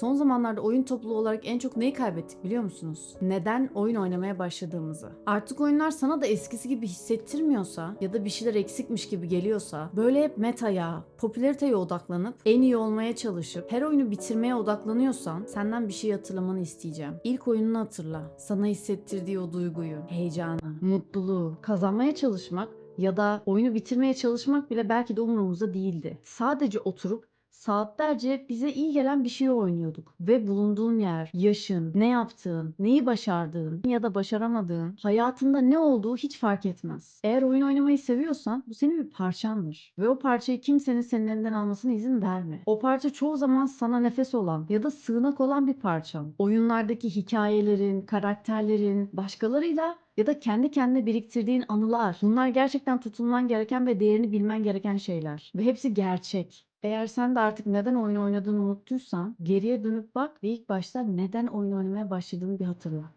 Son zamanlarda oyun topluluğu olarak en çok neyi kaybettik biliyor musunuz? Neden oyun oynamaya başladığımızı. Artık oyunlar sana da eskisi gibi hissettirmiyorsa ya da bir şeyler eksikmiş gibi geliyorsa böyle hep metaya, popülariteye odaklanıp en iyi olmaya çalışıp her oyunu bitirmeye odaklanıyorsan senden bir şey hatırlamanı isteyeceğim. İlk oyununu hatırla. Sana hissettirdiği o duyguyu, heyecanı, mutluluğu, kazanmaya çalışmak ya da oyunu bitirmeye çalışmak bile belki de umurumuzda değildi. Sadece oturup saatlerce bize iyi gelen bir şey oynuyorduk. Ve bulunduğun yer, yaşın, ne yaptığın, neyi başardığın ya da başaramadığın, hayatında ne olduğu hiç fark etmez. Eğer oyun oynamayı seviyorsan bu senin bir parçandır. Ve o parçayı kimsenin senin elinden almasına izin verme. O parça çoğu zaman sana nefes olan ya da sığınak olan bir parçan. Oyunlardaki hikayelerin, karakterlerin, başkalarıyla ya da kendi kendine biriktirdiğin anılar. Bunlar gerçekten tutulman gereken ve değerini bilmen gereken şeyler. Ve hepsi gerçek. Eğer sen de artık neden oyun oynadığını unuttuysan geriye dönüp bak ve ilk başta neden oyun oynamaya başladığını bir hatırla.